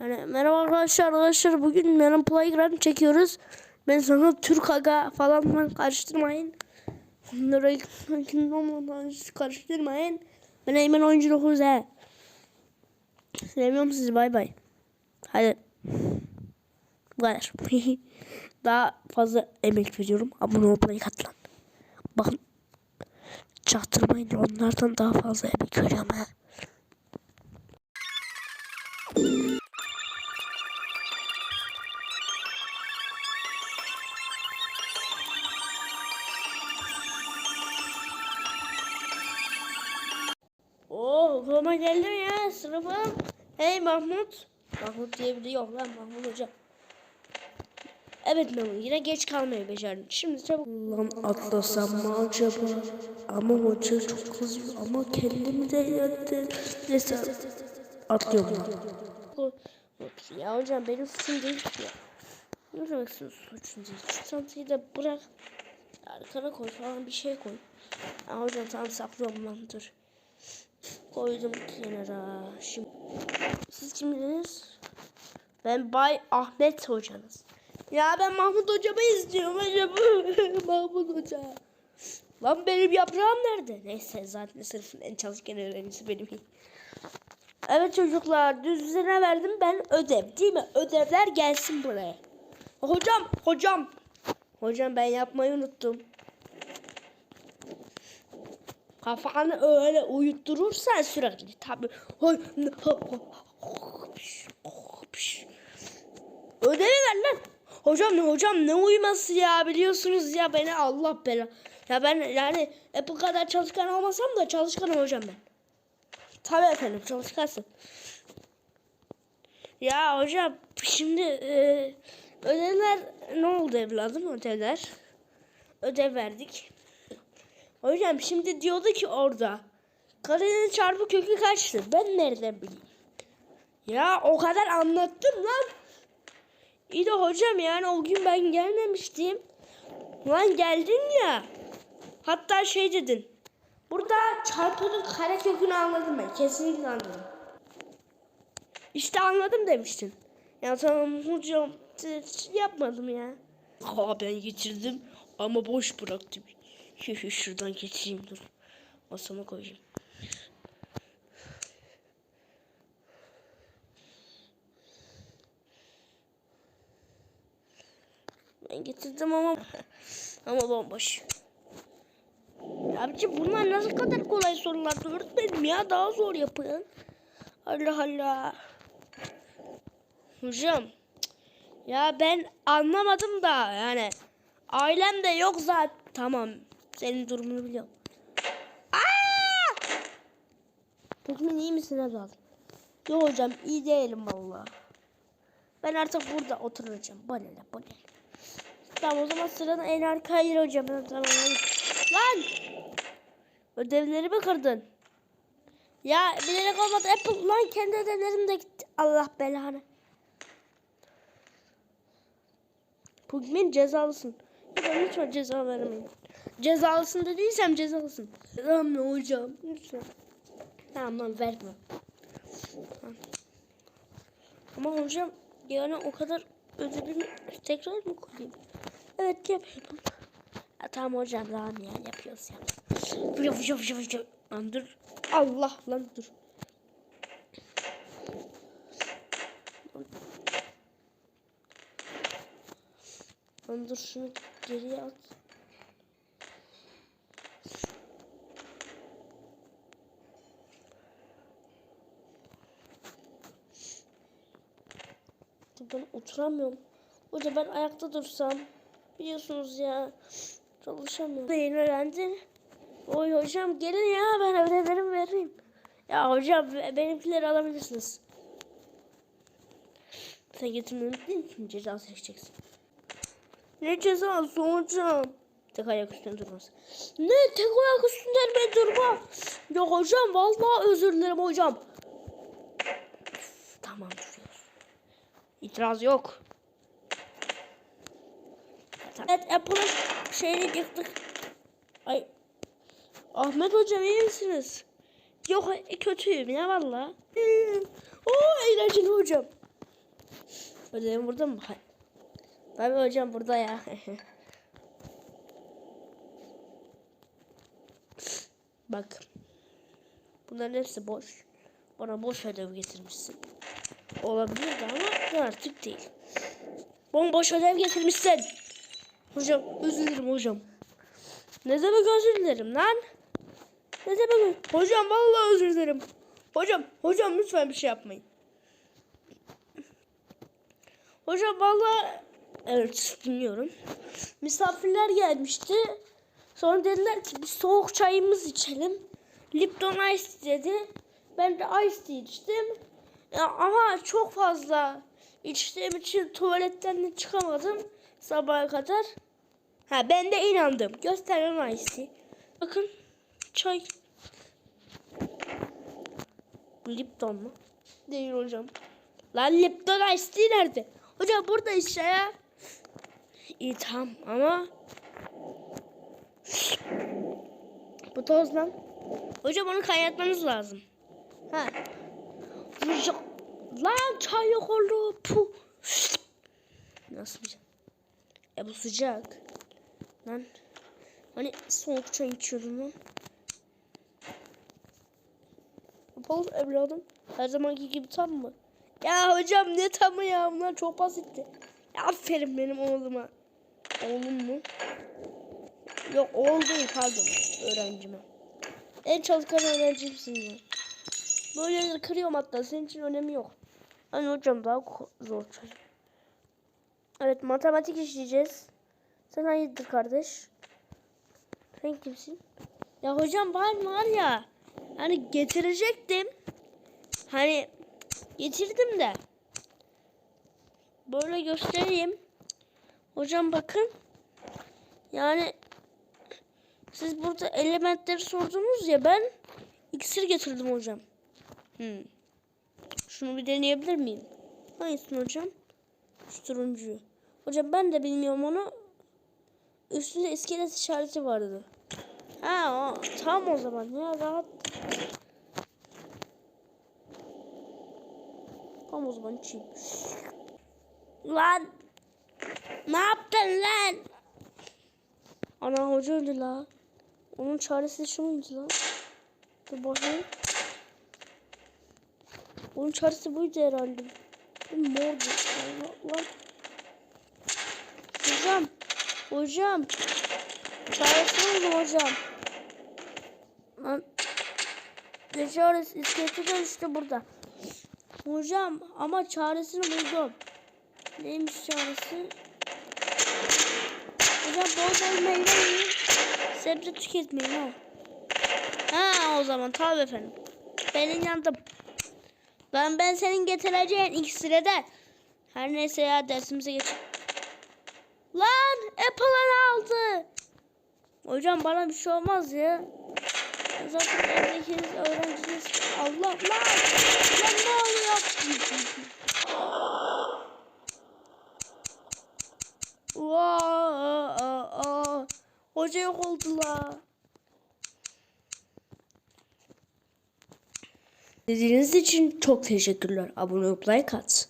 Yani merhaba arkadaşlar arkadaşlar bugün Meron Playground çekiyoruz. Ben sana Türk Aga falan karıştırmayın. Onları onlarla karıştırmayın. Ben Eymen Oyuncu 9 he. Seviyorum sizi bay bay. Hadi. Bu kadar. Daha fazla emek veriyorum. Abone olmayı katlan. Bakın. Çaktırmayın onlardan daha fazla emek veriyorum he. Okuluma geldim ya sınıfım. Hey Mahmut. Mahmut diye biri yok lan Mahmut Hoca. Evet Mahmut yine geç kalmayı becerdin. Şimdi çabuk. Lan atlasam mı acaba? Ama hoca çok kızıyor ama kendimi de yedim. Neyse atlıyorum lan. Ya hocam benim suçum değil ki. Ne demek suçun değil? Şu çantayı da bırak. Arkana koy falan bir şey koy. Ya hocam tamam saklıyorum lan dur. Koydum kenara. Şimdi siz kimdiniz? Ben Bay Ahmet hocanız. Ya ben Mahmut hocamı istiyorum hocam. Mahmut hoca. Lan benim yaprağım nerede? Neyse zaten sınıfın en çalışkan öğrencisi benim. Evet çocuklar düzene verdim ben ödev değil mi? Ödevler gelsin buraya. Hocam hocam. Hocam ben yapmayı unuttum. Kafanı öyle uyutturursan sürekli tabi. Ödevi ver lan. Hocam ne hocam ne uyuması ya biliyorsunuz ya beni Allah bela. Ya ben yani e, bu kadar çalışkan olmasam da çalışkanım hocam ben. Tabi efendim çalışkansın. Ya hocam şimdi e, ödevler ne oldu evladım ödevler? Ödev verdik. Hocam şimdi diyordu ki orada. Karenin çarpı kökü kaçtı? Ben nereden bileyim? Ya o kadar anlattım lan. İyi de hocam yani o gün ben gelmemiştim. Lan geldin ya. Hatta şey dedin. Burada çarpının kare kökünü anladım ben. Kesinlikle anladım. İşte anladım demiştin. Ya tamam hocam yapmadım ya. Aa ben getirdim ama boş bıraktım. Şuradan geçeyim dur. Masama koyayım. Ben getirdim ama ama bomboş. Abici bunlar nasıl kadar kolay sorular öğretmenim ya daha zor yapın. Allah Allah. Hocam ya ben anlamadım da yani ailem de yok zaten tamam senin durumunu biliyorum. Aa! İyi misin Azal? Yok hocam iyi değilim valla. Ben artık burada oturacağım. Bana ne bana ne. Tamam o zaman sıranın en arkaya yer hocam. Tamam, tamam. Lan! Ödevlerimi kırdın. Ya bilerek olmadı. Apple lan kendi ödevlerim de gitti. Allah belanı. Pokemon cezalısın. Lütfen, lütfen ceza vermeyin. Cezalısın dediysem cezalısın. Tamam mı hocam? Lütfen. Tamam lan verme. Ama hocam yani o kadar ödevimi tekrar mı koyayım? Evet yapıyorum. Ya, tamam hocam tamam yani yapıyoruz ya. Fışı fışı fışı fışı. Lan dur. Allah lan dur. Lan dur şunu geriye at. Ben oturamıyorum. Hoca ben ayakta dursam. Biliyorsunuz ya. Çalışamıyorum. Yeni öğrenci. Oy hocam gelin ya ben ödevlerimi vereyim. Ya hocam benimkileri alabilirsiniz. Sen getirmeyi unutmayın şimdi ceza seçeceksin. Ne cezası hocam? Tek ayak üstünde durması. Ne tek ayak üstünde ben durmam. Ya hocam vallahi özür dilerim hocam. Tamam duruyoruz. İtiraz yok. Evet Apple'ın şeyini yıktık. Ay. Ahmet hocam iyi misiniz? Yok kötüyüm ya valla. Oo eğlenceli hocam. Ödevim burada mı? Hayır. Tabii hocam burada ya. Bak. Bunların hepsi boş. Bana boş ödev getirmişsin. Olabilirdi ama ben artık değil. Bomboş ödev getirmişsin. Hocam özür dilerim hocam. Ne demek özür dilerim lan? Ne demek? Hocam vallahi özür dilerim. Hocam, hocam lütfen bir şey yapmayın. Hocam vallahi evet dinliyorum. Misafirler gelmişti. Sonra dediler ki bir soğuk çayımız içelim. Lipton Ice dedi. Ben de Ice tea içtim. Ya, ama çok fazla içtiğim için tuvaletten de çıkamadım sabaha kadar. Ha ben de inandım. Gösterin Ice tea. Bakın çay. Lipton mu? Değil hocam. Lan Lipton Ice tea nerede? Hocam burada işte ya. İyi tamam ama bu toz lan. Hocam onu kaynatmanız lazım. Ha. Lan çay yok oldu. Puh. Nasıl bir şey? E bu sıcak. Lan. Hani soğuk çay içiyordum lan. Yapalım evladım. Her zamanki gibi tam mı? Ya hocam ne tamı ya bunlar çok basitti. Aferin benim oğluma. Oğlum mu? Yok oğul değil pardon öğrencime. En çalışkan öğrencimsin ya. Böyle kırıyorum hatta senin için önemi yok. Hani hocam daha zor çocuk. Evet matematik işleyeceğiz. Sen hayırdır kardeş? Sen kimsin? Ya hocam var var ya. Hani getirecektim. Hani getirdim de. Böyle göstereyim. Hocam bakın. Yani siz burada elementleri sordunuz ya ben iksir getirdim hocam. Hmm. Şunu bir deneyebilir miyim? Hangisini hocam? Şu. Hocam ben de bilmiyorum onu. Üstünde iskelet işareti vardı. Ha o, tamam o zaman ya rahat. Tamam o zaman içeyim. Lan! Ne yaptın lan? Ana hoca öldü la. Onun çaresi şu muydu lan? Dur bakayım. Onun çaresi buydu herhalde. Bir mordu. Allah lan. Hocam. Hocam. Çaresi buldum hocam. Lan. Ne çaresi? İskeleti işte burada. Hocam ama çaresini buldum. Neymiş çaresi? Hocam bol bol meyve yiyin. Sebze tüketmeyin ha. Ha o zaman tabi efendim. Ben inandım. Ben ben senin getireceğin iksire de. Her neyse ya dersimize geç. Lan Apple'ını aldı. Hocam bana bir şey olmaz ya. Zaten evdekiniz öğrenciniz. Allah lan. Lan ne oluyor? Hoca yok oldu la. İzlediğiniz için çok teşekkürler. Abone olup like at.